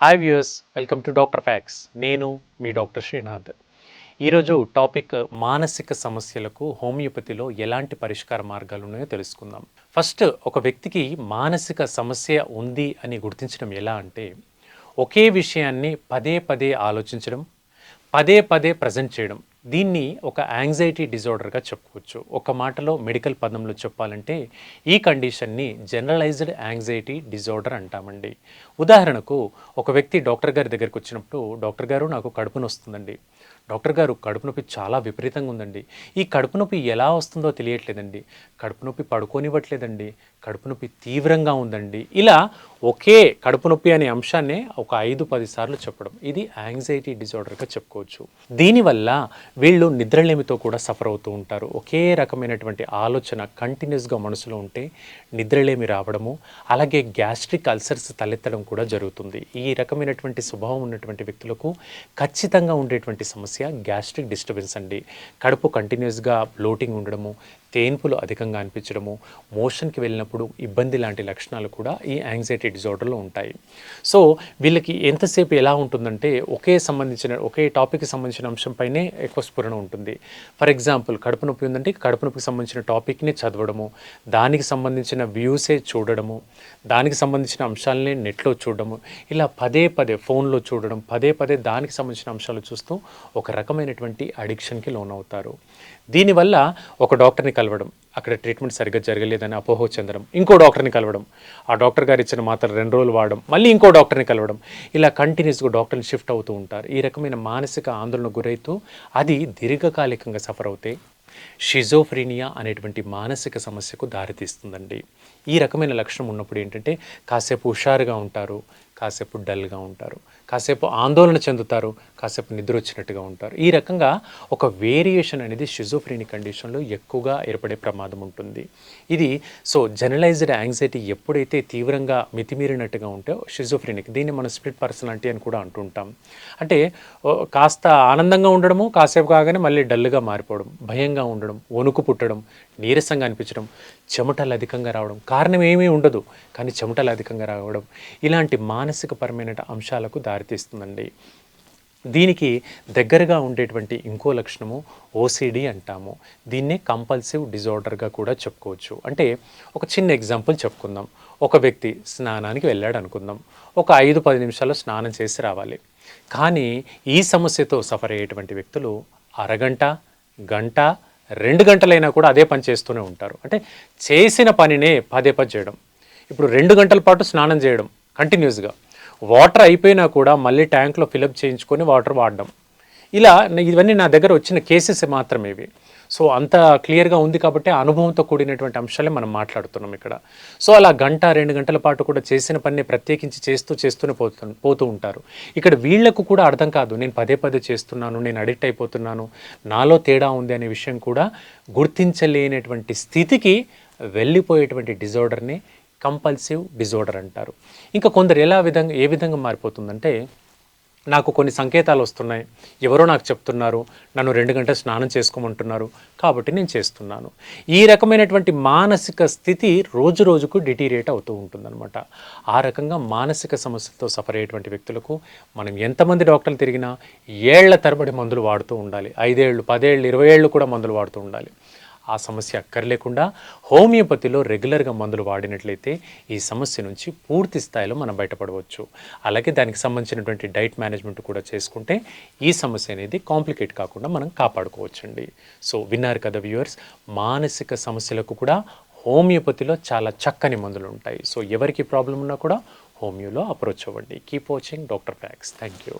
Hi viewers welcome to doctor facts నేను మీ doctor Srinath ఈరోజు టాపిక్ మానసిక సమస్యలకు హోమియోపతిలో ఎలాంటి పరిష్కార మార్గాలు ఉన్నాయో తెలుసుకుందాం. ఫస్ట్ ఒక వ్యక్తికి మానసిక సమస్య ఉంది అని గుర్తించడం ఎలా అంటే ఒకే విషయాన్ని పదే పదే ఆలోచించడం పదే పదే ప్రజెంట్ చేయడం. దీన్ని ఒక యాంగ్జైటీ డిజార్డర్గా చెప్పుకోవచ్చు. ఒక మాటలో మెడికల్ పదంలో చెప్పాలంటే ఈ కండిషన్ని జనరలైజ్డ్ యాంగ్జైటీ డిజార్డర్ అంటామండి. ఉదాహరణకు ఒక వ్యక్తి డాక్టర్ గారి దగ్గరికి వచ్చినప్పుడు డాక్టర్ గారు నాకు కడుపు నొస్తుందండి. డాక్టర్ గారు కడుపు నొప్పి చాలా విపరీతంగా ఉందండి. ఈ కడుపు నొప్పి ఎలా వస్తుందో తెలియట్లేదండి. కడుపు నొప్పి పడుకోనివ్వట్లేదండి. కడుపు నొప్పి తీవ్రంగా ఉందండి. ఇలా ఒకే కడుపు నొప్పి అనే అంశాన్నే ఒక ఐదు పది సార్లు చెప్పడం. ఇది యాంగ్జైటీ డిజార్డర్గా చెప్పుకోవచ్చు. దీనివల్ల వీళ్ళు నిద్రలేమితో కూడా సఫర్ అవుతూ ఉంటారు. ఒకే రకమైనటువంటి ఆలోచన కంటిన్యూస్గా మనసులో ఉంటే నిద్రలేమి రావడము అలాగే గ్యాస్ట్రిక్ అల్సర్స్ తలెత్తడం కూడా జరుగుతుంది. ఈ రకమైనటువంటి స్వభావం ఉన్నటువంటి వ్యక్తులకు ఖచ్చితంగా ఉండేటువంటి సమస్య గ్యాస్ట్రిక్ డిస్టర్బెన్స్ అండి. కడుపు కంటిన్యూస్గా బ్లోటింగ్ ఉండడము తేన్పులు అధికంగా అనిపించడము మోషన్కి వెళ్ళినప్పుడు ఇబ్బంది లాంటి లక్షణాలు కూడా ఈ యాంగ్జైటీ డిజార్డర్లో ఉంటాయి. సో వీళ్ళకి ఎంతసేపు ఎలా ఉంటుందంటే ఒకే సంబంధించిన ఒకే టాపిక్కి సంబంధించిన అంశంపైనే ఎక్కువ స్ఫురణ ఉంటుంది. ఫర్ ఎగ్జాంపుల్ కడుపు నొప్పి ఉందంటే కడుపు నొప్పికి సంబంధించిన టాపిక్ని చదవడము దానికి సంబంధించిన వ్యూసే చూడడము దానికి సంబంధించిన అంశాలని నెట్లో చూడడము ఇలా పదే పదే ఫోన్లో చూడడం పదే పదే దానికి సంబంధించిన అంశాలు చూస్తూ ఒక రకమైనటువంటి అడిక్షన్కి లోనవుతారు. దీనివల్ల ఒక డాక్టర్ని కలవడం అక్కడ ట్రీట్మెంట్ సరిగ్గా జరగలేదని అపోహ చెందడం ఇంకో డాక్టర్ని కలవడం ఆ డాక్టర్ గారు ఇచ్చిన మాత్రం రెండు రోజులు వాడడం మళ్ళీ ఇంకో డాక్టర్ని కలవడం ఇలా కంటిన్యూస్గా డాక్టర్ని షిఫ్ట్ అవుతూ ఉంటారు. ఈ రకమైన మానసిక ఆందోళన గురైతూ అది దీర్ఘకాలికంగా సఫర్ అవుతే షిజోఫ్రీనియా అనేటువంటి మానసిక సమస్యకు దారితీస్తుందండి. ఈ రకమైన లక్షణం ఉన్నప్పుడు ఏంటంటే కాసేపు హుషారుగా ఉంటారు కాసేపు డల్గా ఉంటారు కాసేపు ఆందోళన చెందుతారు కాసేపు నిద్ర వచ్చినట్టుగా ఉంటారు. ఈ రకంగా ఒక వేరియేషన్ అనేది షిజోఫ్రీని కండిషన్లో ఎక్కువగా ఏర్పడే ప్రమాదం ఉంటుంది. ఇది సో జనరలైజ్డ్ యాంగ్జైటీ ఎప్పుడైతే తీవ్రంగా మితిమీరినట్టుగా ఉంటే షిజోఫ్రీనిక్ దీన్ని మనం స్ప్లిట్ పర్సనాలిటీ అని కూడా అంటుంటాం. అంటే కాస్త ఆనందంగా ఉండడము కాసేపు కాగానే మళ్ళీ డల్గా మారిపోవడం భయంగా ఉండడం వణుకు పుట్టడం నీరసంగా అనిపించడం చెమటలు అధికంగా రావడం కారణం ఏమీ ఉండదు కానీ చెమటలు అధికంగా రావడం ఇలాంటి మానసికపరమైన అంశాలకు దారితీస్తుందండి. దీనికి దగ్గరగా ఉండేటువంటి ఇంకో లక్షణము ఓసిడి అంటాము. దీన్నే కంపల్సివ్ డిజార్డర్గా కూడా చెప్పుకోవచ్చు. అంటే ఒక చిన్న ఎగ్జాంపుల్ చెప్పుకుందాం. ఒక వ్యక్తి స్నానానికి వెళ్ళాడు అనుకుందాం ఒక ఐదు పది నిమిషాల్లో స్నానం చేసి రావాలి. కానీ ఈ సమస్యతో సఫర్ అయ్యేటువంటి వ్యక్తులు అరగంట గంట రెండు గంటలైనా కూడా అదే పని చేస్తూనే ఉంటారు. అంటే చేసిన పనినే పదే పది చేయడం. ఇప్పుడు రెండు గంటల పాటు స్నానం చేయడం కంటిన్యూస్గా వాటర్ అయిపోయినా కూడా మళ్ళీ ట్యాంక్లో ఫిలప్ చేయించుకొని వాటర్ వాడడం. ఇలా ఇవన్నీ నా దగ్గర వచ్చిన కేసెస్ మాత్రమే ఇవి. సో అంత క్లియర్గా ఉంది కాబట్టి అనుభవంతో కూడినటువంటి అంశాలే మనం మాట్లాడుతున్నాం ఇక్కడ. సో అలా గంట రెండు గంటల పాటు కూడా చేసిన పని ప్రత్యేకించి చేస్తూ చేస్తూనే పోతు పోతూ ఉంటారు. ఇక్కడ వీళ్ళకు కూడా అర్థం కాదు నేను పదే పదే చేస్తున్నాను నేను అడిక్ట్ అయిపోతున్నాను నాలో తేడా ఉంది అనే విషయం కూడా గుర్తించలేనటువంటి స్థితికి వెళ్ళిపోయేటువంటి డిజార్డర్ని కంపల్సివ్ డిజార్డర్ అంటారు. ఇంకా కొందరు ఎలా విధంగా ఏ విధంగా మారిపోతుందంటే నాకు కొన్ని సంకేతాలు వస్తున్నాయి. ఎవరో నాకు చెప్తున్నారు నన్ను రెండు గంటలు స్నానం చేసుకోమంటున్నారు కాబట్టి నేను చేస్తున్నాను. ఈ రకమైనటువంటి మానసిక స్థితి రోజు రోజుకు డిటీరియేట్ అవుతూ ఉంటుందన్నమాట. ఆ రకంగా మానసిక సమస్యతో సఫర్ అయ్యేటువంటి వ్యక్తులకు మనం ఎంతమంది డాక్టర్లు తిరిగినా ఏళ్ళ తరబడి మందులు వాడుతూ ఉండాలి. ఐదేళ్ళు పదేళ్ళు ఇరవై ఏళ్ళు కూడా మందులు వాడుతూ ఉండాలి. ఆ సమస్య అక్కర్లేకుండా హోమియోపతిలో రెగ్యులర్గా మందులు వాడినట్లయితే ఈ సమస్య నుంచి పూర్తి స్థాయిలో మనం బయటపడవచ్చు. అలాగే దానికి సంబంధించినటువంటి డైట్ మేనేజ్మెంట్ కూడా చేసుకుంటే ఈ సమస్య అనేది కాంప్లికేట్ కాకుండా మనం కాపాడుకోవచ్చండి. సో విన్నారు కదా వ్యూవర్స్ మానసిక సమస్యలకు కూడా హోమియోపతిలో చాలా చక్కని మందులు ఉంటాయి. సో ఎవరికి ప్రాబ్లం ఉన్నా కూడా హోమియోలో అప్రోచ్ అవ్వండి. Keep watching doctor facts. Thank you